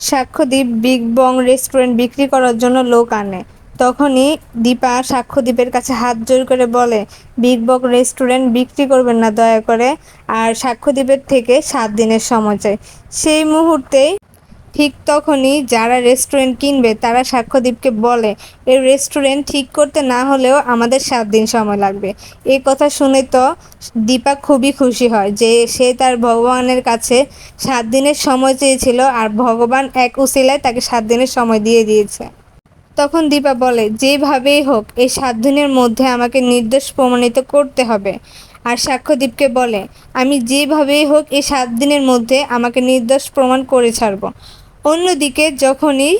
Sakshyadip big বং restaurant বিক্রি করার জন্য লোক আনে। তখনই দীপা সাক্ষ্যদ্বীপের কাছে হাত জোর করে বলে, বিগ বং রেস্টুরেন্ট বিক্রি করবেন না, দয়া করে। আর সাক্ষ্যদ্বীপের থেকে সাত দিনের সময় চাই। সেই মুহূর্তেই ঠিক তখনই যারা রেস্টুরেন্ট কিনবে, তারা সাক্ষ্যদীপকে বলে এই রেস্টুরেন্ট ঠিক করতে না হলেও আমাদের সাত দিন সময় লাগবে। এই কথা শুনে তো দীপা খুবই খুশি হয় যে সে তার ভগবানের কাছে সাত দিনের সময় চেয়েছিল আর ভগবান এক উসিলায় তাকে সাত দিনের সময় দিয়ে দিয়েছে। তখন দীপা বলে, যেভাবেই হোক, এই সাত দিনের মধ্যে আমাকে নির্দোষ প্রমাণিত করতে হবে। আর সাক্ষ্যদীপকে বলে, আমি যেভাবেই হোক এই সাত দিনের মধ্যে আমাকে নির্দোষ প্রমাণ করে ছাড়ব। অন্যদিকে যখনই,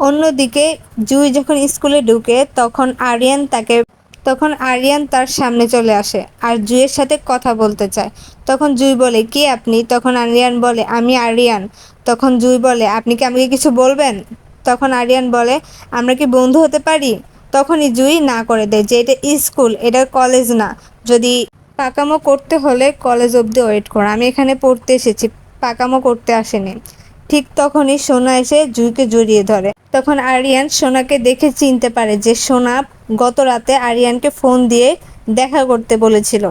অন্যদিকে জুই যখন স্কুলে ঢুকে, তখন আরিয়ান তাকে, তখন আরিয়ান তার সামনে চলে আসে আর জুইয়ের সাথে কথা বলতে চায়। তখন জুই বলে, কে আপনি? তখন আরিয়ান বলে, আমি আরিয়ান। তখন জুই বলে, আপনি কি আমাকে কিছু বলবেন? তখন আরিয়ান বলে, আমরা কি বন্ধু হতে পারি? তখনই জুই না করে দেয় যে এটা স্কুল, এটা কলেজ না। যদি পাকামো করতে হলে কলেজ অবধি ওয়েট করো। আমি এখানে পড়তে এসেছি, পাকামো করতে আসেনি। ঠিক তখনই সোনা এসে জুইকে জড়িয়ে ধরে। তখন আরিয়ান সোনাকে দেখে চিনতে পারে যে সোনা গত রাতে আরিয়ানকে ফোন দিয়ে দেখা করতে বলেছিল।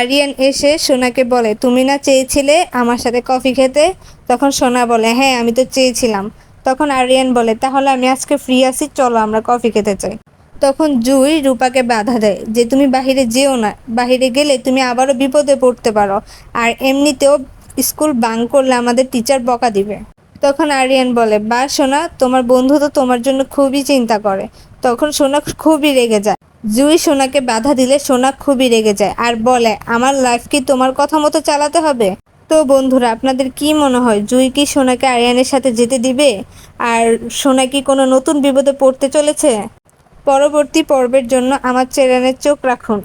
আরিয়ান এসে সোনাকে বলে, তুমি না চেয়েছিলে আমার সাথে কফি খেতে? তখন সোনা বলে হ্যাঁ আমি তো চেয়েছিলাম। তখন আরিয়ান বলে, তাহলে আমি আজকে ফ্রি আছি, চলো আমরা কফি খেতে চাই। তখন জুই রূপাকে বাধা দেয় যে তুমি বাহিরে যেও না, বাহিরে গেলে তুমি আবারও বিপদে পড়তে পারো। আর এমনিতেও স্কুল বাং করলে আমাদের টিচার বকা দিবে। তখন আরিয়ান বলে, বা সোনা, তোমার বন্ধু তো তোমার জন্য খুবই চিন্তা করে। তখন সোনা খুবই রেগে যায়। জুই সোনাকে বাধা দিলে সোনা খুবই রেগে যায় আর বলে, আমার লাইফ কি তোমার কথা মতো চালাতে হবে? তো বন্ধুরা, আপনাদের কি মনে হয়, জুই কি সোনাকে আরিয়ানের সাথে যেতে দিবে? আর সোনা কি কোনো নতুন বিপদে পড়তে চলেছে? পরবর্তী পর্বের জন্য আমার চ্যানেলে চোখ রাখুন।